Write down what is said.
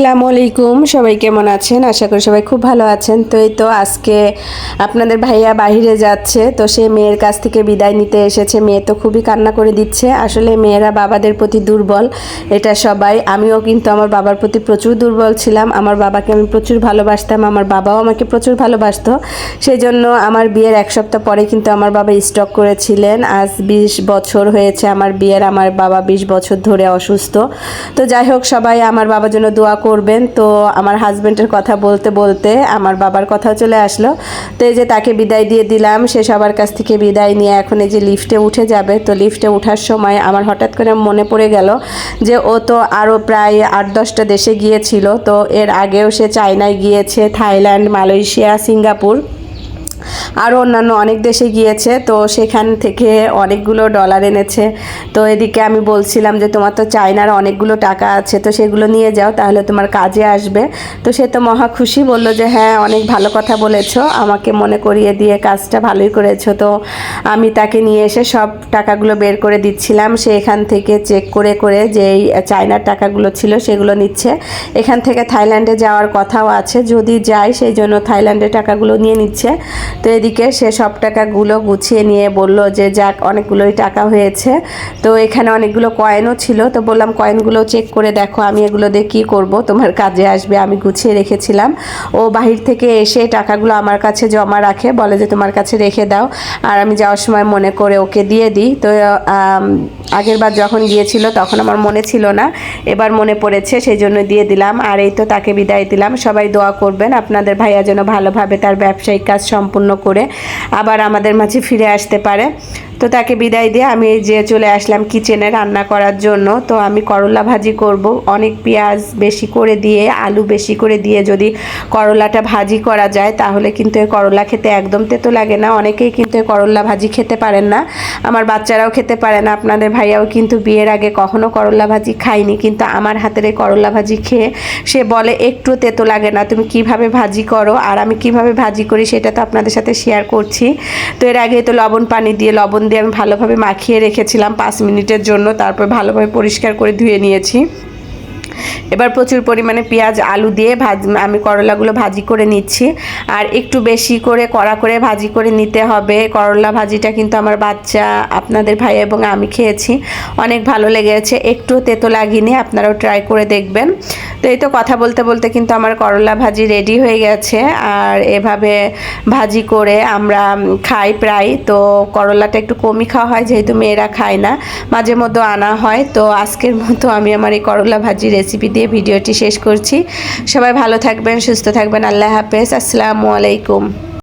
আসসালামু আলাইকুম। সবাই কেমন আছেন? আশা করি সবাই খুব ভালো আছেন। তো এই তো আজকে আপনাদের ভাইয়া বাহিরে যাচ্ছে, তো সে মেয়ের কাছ থেকে বিদায় নিতে এসেছে। মেয়ে তো খুবই কান্না করে দিচ্ছে। আসলে মেয়েরা বাবাদের প্রতি দুর্বল, এটা সবাই। আমিও কিন্তু আমার বাবার প্রতি প্রচুর দুর্বল ছিলাম। আমার বাবাকে আমি প্রচুর ভালোবাসতাম, আমার বাবাও আমাকে প্রচুর ভালোবাসতো। সেই জন্য আমার বিয়ের এক সপ্তাহ পরে কিন্তু আমার বাবা স্টক করেছিলেন। আজ বিশ বছর হয়েছে আমার বিয়ের, আমার বাবা বিশ বছর ধরে অসুস্থ। তো যাই হোক, সবাই আমার বাবার জন্য দোয়া করবেন। তো আমার হাজব্যান্ডের কথা বলতে বলতে আমার বাবার কথাও চলে আসলো। তো এই যে তাকে বিদায় দিয়ে দিলাম, সে সবার কাছ থেকে বিদায় নিয়ে এখন এই যে লিফটে উঠে যাবে। তো লিফটে ওঠার সময় আমার হঠাৎ করে মনে পড়ে গেল যে ও তো আরও প্রায় আট দশটা দেশে গিয়েছিল। তো এর আগেও সে চায়নায় গিয়েছে, থাইল্যান্ড, মালয়েশিয়া, সিঙ্গাপুর। আরও অন্যান্য অনেক দেশে গিয়েছে, তো সেখান থেকে অনেকগুলো ডলার এনেছে। তো এদিকে আমি বলছিলাম যে, তোমার তো চায়নার অনেকগুলো টাকা আছে, তো সেগুলো নিয়ে যাও, তাহলে তোমার কাজে আসবে। তো সে তো মহা খুশি বলল যে হ্যাঁ অনেক ভালো কথা বলেছ, আমাকে মনে করিয়ে দিয়ে কাজটা ভালোই করেছ। তো আমি তাকে নিয়ে এসে সব টাকাগুলো বের করে দিচ্ছিলাম। সে এখান থেকে চেক করে করে যেই চায়নার টাকাগুলো ছিল, সেগুলো নিচ্ছে। এখান থেকে থাইল্যান্ডে যাওয়ার কথাও আছে। যদি যায়, সেই জন্য থাইল্যান্ডের টাকাগুলো নিয়ে নিচ্ছে। তো এদিকে সে সব টাকাগুলো গুছিয়ে নিয়ে বলল যে, যাক, অনেকগুলোই টাকা হয়েছে। তো এখানে অনেকগুলো কয়েনও ছিল। তো বললাম কয়েনগুলো চেক করে দেখো, আমি এগুলো দিয়ে কী করব? তোমার কাজে আসবে। আমি গুছিয়ে রেখেছিলাম। ও বাহির থেকে এসে টাকাগুলো আমার কাছে জমা রাখে, বলে যে, তোমার কাছে রেখে দাও। আর আমি যাওয়ার সময় মনে করে ওকে দিয়ে দিই। তো আগের বার যখন গিয়েছিল তখন আমার মনে ছিল না। এবার মনে পড়েছে সেই জন্য দিয়ে দিলাম। আর এই তো তাকে বিদায় দিলাম। সবাই দোয়া করবেন, আপনাদের ভাইয়া যেন ভালোভাবে তার ব্যবসায়িক কাজ সম্পূর্ণ করে আবার আমাদের মাঝে ফিরে আসতে পারে। তো তাকে বিদায় দিয়ে আমি যে চলে আসলাম কিচেনে রান্না করার জন্য। তো আমি করলা ভাজি করব। অনেক পেঁয়াজ বেশি করে দিয়ে, আলু বেশি করে দিয়ে যদি করলাটা ভাজি করা যায়, তাহলে কিন্তু এই করলা খেতে একদম তেতো লাগে না। অনেকেই কিন্তু এই করলা ভাজি খেতে পারেন না। আমার বাচ্চারাও খেতে পারে না। আপনাদের ভাইয়াও কিন্তু বিয়ের আগে কখনো করলা ভাজি খায়নি। কিন্তু আমার হাতের এই করলা ভাজি খেয়ে সে বলে, একটু তেতো লাগে না। তুমি কীভাবে ভাজি করো? আর আমি কীভাবে ভাজি করি? সেটা তো আপনাদের সাথে শেয়ার করছি। তো এর আগে তো লবণ পানি দিয়ে লবণ দিয়ে আমি ভালোভাবে মাখিয়ে রেখেছিলাম পাঁচ মিনিটের জন্য তারপর ভালোভাবে পরিষ্কার করে ধুয়ে নিয়েছি। এবার প্রচুর পরিমাণে পেঁয়াজ, আলু দিয়ে ভাজ, আমি করলাগুলো ভাজি করে নিচ্ছি। আর একটু বেশি করে কড়া করে ভাজি করে নিতে হবে। করলা ভাজিটা কিন্তু আমার বাচ্চা, আপনাদের ভাই এবং আমি খেয়েছি। অনেক ভালো লেগেছে। একটু তেতো লাগিনি, আপনারাও ট্রাই করে দেখবেন। তো এই তো কথা বলতে বলতে কিন্তু আমার করলা ভাজি রেডি হয়ে গেছে। আর এভাবে ভাজি করে আমরা খাই প্রায়। তো করলাটা একটু কমই খাওয়া হয়, যেহেতু মেয়েরা খায় না। মাঝে মধ্যে আনা হয়। তো আজকের মতো আমি আমার এই করলা ভাজি রেসিপি দিয়ে ভিডিওটি শেষ করছি। সবাই ভালো থাকবেন সুস্থ থাকবেন। আল্লাহ হাফেজ। আসসালামু আলাইকুম।